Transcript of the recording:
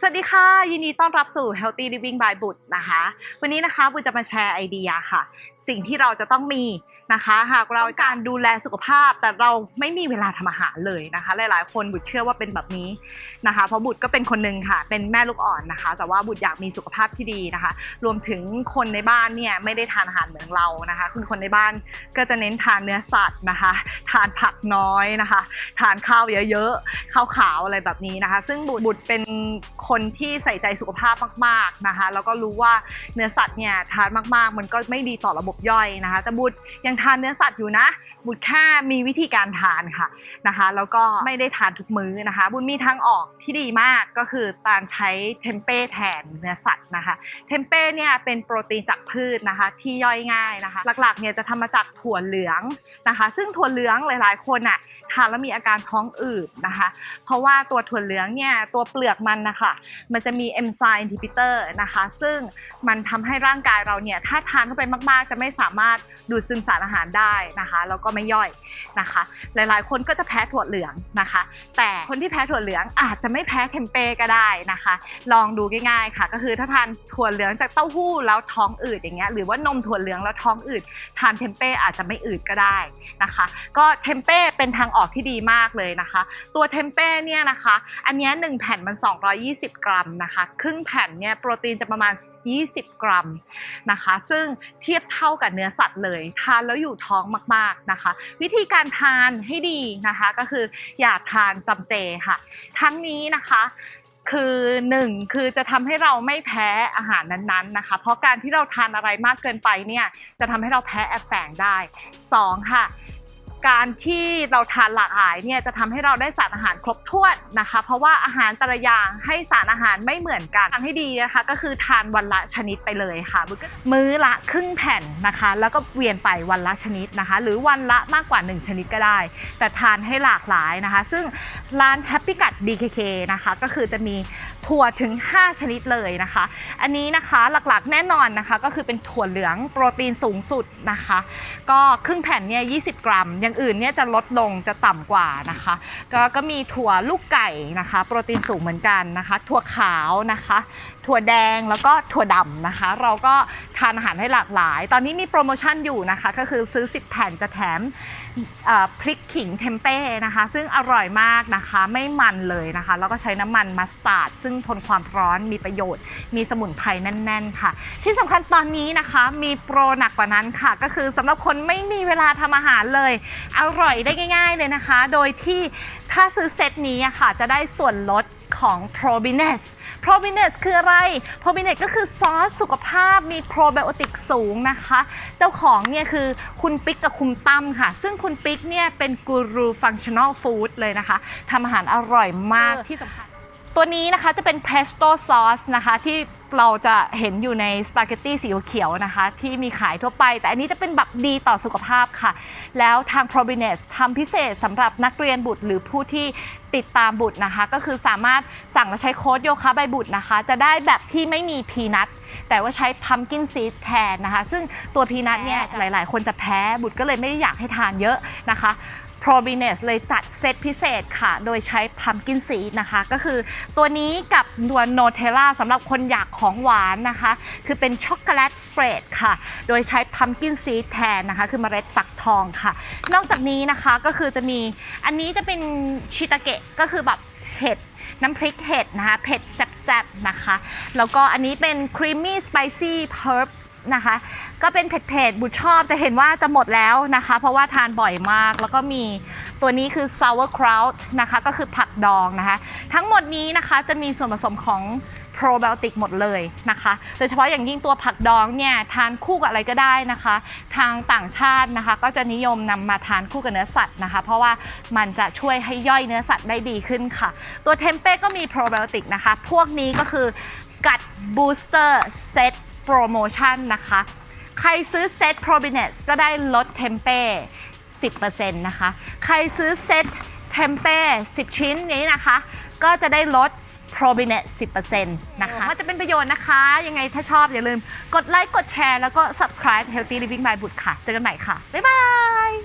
สวัสดีค่ะ ยินดีต้อนรับสู่ Healthy Living by บุตรนะคะ วันนี้นะคะบุตรจะมาแชร์ไอเดียค่ะสิ่งที่เราจะต้องมีนะคะ หากเราการดูแลสุขภาพ แต่เราไม่มีเวลาทำอาหารเลยนะคะ หลายๆ คนบุตรเชื่อว่าเป็นแบบนี้นะคะ เพราะบุตรก็เป็นคนหนึ่งค่ะ เป็นแม่ลูกอ่อนนะคะ แต่ว่าบุตรอยากมีสุขภาพที่ดีนะคะ รวมถึงคนในบ้านเนี่ยไม่ได้ทานอาหารเหมือนเรานะคะ คุณคนในบ้านก็จะเน้นทานเนื้อสัตว์นะคะ ทานผักน้อยนะคะ ทานข้าวเยอะๆข้าวขาวอะไรแบบนี้นะคะ ซึ่งบุตรบุตเป็นคนที่ใส่ใจสุขภาพมาก ๆนะคะ แล้วก็รู้ว่าเนื้อสัตว์เนี่ยทานมากๆ มันก็ไม่ดีต่อระบบย่อยนะคะแต่บุตรยังทานเนื้อสัตว์อยู่นะ บุตรแค่มีวิธีการทานค่ะนะคะ แล้วก็ไม่ได้ทานทุกมื้อนะคะ บุญมีทางออกที่ดีมากก็คือการใช้เทมเป้แทนเนื้อสัตว์นะคะ เทมเป้เนี่ยเป็นโปรตีนจากพืชนะคะ ที่ย่อยง่ายนะคะ หลักๆเนี่ยจะทำมาจากถั่วเหลืองนะคะ ซึ่งถั่วเหลืองหลายๆ คนอะ แล้วมีอาการท้องอืดนะคะ เพราะว่าตัวถั่วเหลืองเนี่ยตัวเปลือกมันนะคะมันจะมีเอนไซม์อินฮิบิเตอร์นะคะ ซึ่งมันทำให้ร่างกายเราเนี่ยถ้าทานเข้าไปมาก ๆ จะไม่สามารถดูดซึมสารอาหารได้นะคะแล้วก็ไม่ย่อยนะคะ หลายๆ คนก็จะแพ้ถั่วเหลืองนะคะ แต่คนที่แพ้ถั่วเหลืองอาจจะไม่แพ้เทมเป้ก็ได้นะคะ ลองดูง่าย ๆ ค่ะ ก็คือถ้าทานถั่วเหลืองจากเต้าหู้แล้วท้องอืดอย่างเงี้ยหรือว่านมถั่วเหลืองแล้วท้องอืดทานเทมเป้อาจจะไม่อืดก็ได้นะคะ ก็เทมเป้เป็นทางออกที่ดีมากเลยนะคะ ตัวเทมเป้เนี่ยนะคะ อันนี้ยหนึ่งแผ่นมัน 220 กรัมนะคะ ครึ่งแผ่นเนี่ยโปรตีนจะประมาณ 20 กรัมนะคะ ซึ่งเทียบเท่ากับเนื้อสัตว์เลย ทานแล้วอยู่ท้องมากๆนะคะ วิธีการทานให้ดีนะคะก็คืออย่าทานจำเจค่ะ ทั้งนี้นะคะคือหนึ่งคือจะทำให้เราไม่แพ้อาหารนั้นๆนะคะ เพราะการที่เราทานอะไรมากเกินไปเนี่ยจะทำให้เราแพ้แอบแฝงได้สองค่ะ การที่เราทานหลากหลายเนี่ยจะทำให้เราได้สารอาหารครบถ้วนนะคะ เพราะว่าอาหารแต่ละอย่างให้สารอาหารไม่เหมือนกันทางให้ดีนะคะ ก็คือทานวันละชนิดไปเลยค่ะ มื้อละครึ่งแผ่นนะคะ แล้วก็เวียนไปวันละชนิดนะคะ หรือวันละมากกว่า 1 ชนิดก็ได้ แต่ทานให้หลากหลายนะคะ ซึ่งร้าน Happy กัด BKK นะคะก็คือจะมีถั่วถึง 5 ชนิดเลยนะคะ อันนี้นะคะหลักๆแน่นอนนะคะ ก็คือเป็นถั่วเหลืองโปรตีนสูงสุดนะคะ ก็ครึ่งแผ่นเนี่ย20 กรัมอย่างอื่นเนี่ยจะลดลงจะต่ำกว่านะคะ ก็ก็มีถั่วลูกไก่นะคะ โปรตีนสูงเหมือนกันนะคะ ถั่วขาวนะคะ ถั่วแดงแล้วก็ถั่วดำนะคะ เราก็ทานอาหารให้หลากหลาย ตอนนี้มีโปรโมชั่นอยู่นะคะ ก็คือซื้อ 10 แผ่นจะแถมพริกขิงเทมเป้นะคะ ซึ่งอร่อยมากนะคะไม่มันเลยนะคะ แล้วก็ใช้น้ำมันมัสตาร์ดซึ่งทนความร้อนมีประโยชน์ มีสมุนไพรแน่น ๆ ค่ะ ที่สำคัญตอนนี้นะคะมีโปรหนักกว่านั้นค่ะ ก็คือสำหรับคนไม่มีเวลาทำอาหารเลยอร่อยได้ง่าย ๆเลยนะคะ โดยที่ถ้าซื้อเซตนี้ค่ะ จะได้ส่วนลดของ p r o b i n e s p r o b i n e s คืออะไร p r o b i n e s ก็คือซอสสุขภาพมีโปรไบโอติกสูงนะคะ เจ้าของเนี่ยคือคุณปิ๊กกับคุณตั้มค่ะ ซึ่งคุณปิ๊กเนี่ยเป็นกูรูฟังชั่นอลฟู้ดเลยนะคะทำอาหารอร่อยมากที่สำคัญ ตัวนี้นะคะจะเป็น pesto sauce นะคะที่เราจะเห็นอยู่ในสปาเกตตี้สีเขียวนะคะ ที่มีขายทั่วไป แต่อันนี้จะเป็นแบบดีต่อสุขภาพค่ะ แล้วทาง p r o b i n e ทำพิเศษสำหรับนักเรียนบุตรหรือผู้ที่ติดตามบุตรนะคะ ก็คือสามารถสั่งและใช้โค้ดโยคะใบบุตรนะคะ จะได้แบบที่ไม่มีพีนัทแต่ว่าใช้พัมกินซีดแทนนะคะ ซึ่งตัวพีนัทเนี่ยหลาย ๆ คนจะแพ้บุตรก็เลยไม่ได้อยากให้ทานเยอะนะคะ p r o b i n e s เลยจัดเซตพิเศษค่ะ โดยใช้ Pumpkin Seed นะคะ ก็คือตัวนี้กับตัวโนเทล l าสำหรับคนอยากของหวานนะคะ คือเป็นช็อกโกแลตสเปรดค่ะ โดยใช้ Pumpkin Seed แทนนะคะ คือเมล็ดฟักทองค่ะ นอกจากนี้นะคะก็คือจะมีอันนี้จะเป็นชิตาเกะก็คือแบบเห็ดน้ำพริกเห็ดนะคะ เผ็ดแซ่บๆนะคะ แล้วก็อันนี้เป็น creamy spicy herb นะคะ ก็เป็นเผ็ดๆบุชชอบจะเห็นว่าจะหมดแล้วนะคะ เพราะว่าทานบ่อยมาก แล้วก็มีตัวนี้คือ sauerkraut นะคะ ก็คือผักดองนะคะ ทั้งหมดนี้นะคะจะมีส่วนผสมของโปรไบโอติกหมดเลยนะคะ โดยเฉพาะอย่างยิ่งตัวผักดองเนี่ยทานคู่กับอะไรก็ได้นะคะ ทางต่างชาตินะคะ ก็จะนิยมนำมาทานคู่กับเนื้อสัตว์นะคะ เพราะว่ามันจะช่วยให้ย่อยเนื้อสัตว์ได้ดีขึ้นค่ะ ตัวเทมเป้ก็มีโปรไบโอติกนะคะ พวกนี้ก็คือกัดบูสเตอร์เซต โปรโมชั่นนะคะ ใครซื้อเซต p r o b i n e s ก็ได้ลดเทมเป้ 10%นะคะ ใครซื้อเซตเทมเป้ 10 ชิ้นนี้นะคะ ก็จะได้ลด p r o b i n e t 10%นะคะมันจะเป็นประโยชน์นะคะ ยังไงถ้าชอบอย่าลืม กดไลค์ กดแชร์ แล้วก็ subscribe Healthy Living by บุตรค่ะ เจอกันใหม่ค่ะ บ๊ายบาย